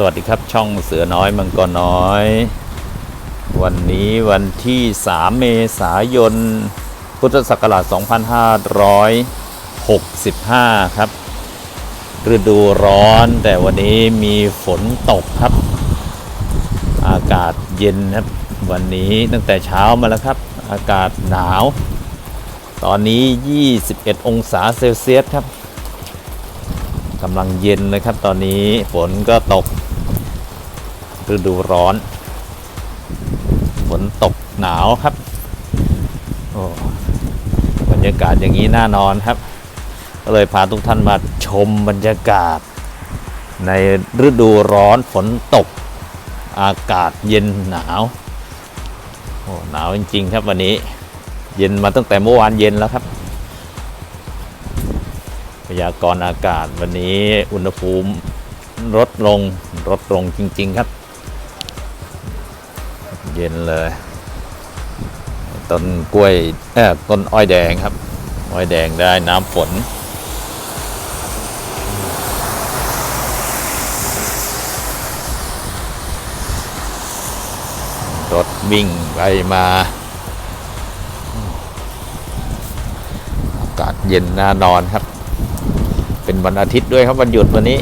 สวัสดีครับช่องเสือน้อยมังกรน้อย วันนี้วันที่ 3 เมษายน พุทธศักราช 2565 ครับ ฤดูร้อนแต่วันนี้มีฝนตกครับ อากาศเย็นครับ วันนี้ตั้งแต่เช้ามาแล้วครับ อากาศหนาว ตอนนี้ 21 องศาเซลเซียสครับ กำลังเย็นเลยครับตอนนี้ฝนก็ตกฤดูร้อน ฝนตกหนาวครับ โอ้บรรยากาศอย่างนี้น่านอนครับ ก็เลยพาทุกท่านมาชมบรรยากาศ ในฤดูร้อนฝนตก อากาศเย็นหนาวโอ้หนาวจริง ๆ ครับวันนี้ เย็นมาตั้งแต่เมื่อวานเย็นแล้วครับ พยากรณ์อากาศวันนี้อุณหภูมิลดลงลดลงจริง ๆ ครับ เย็นเลยต้นกล้วยเออต้นอ้อยแดงครับ อ้อยแดงได้น้ำฝน รถวิ่งไปมาอากาศเย็นน่านอนครับ เป็นวันอาทิตย์ด้วยครับวันหยุดวันนี้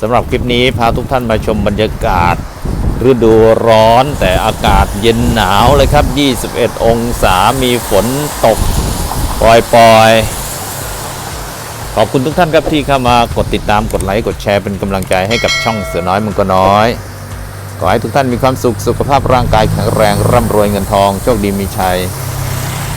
สำหรับคลิปนี้พาทุกท่านมาชมบรรยากาศ ฤดูร้อนแต่อากาศเย็นหนาวเลยครับ 21 องศามีฝนตกปล่อยๆ ขอบคุณทุกท่านครับที่เข้ามากดติดตามกดไลค์กดแชร์เป็นกำลังใจให้กับช่องเสือน้อยมังกรน้อย ขอให้ทุกท่านมีความสุขสุขภาพร่างกายแข็งแรงร่ำรวยเงินทอง โชคดีมีชัย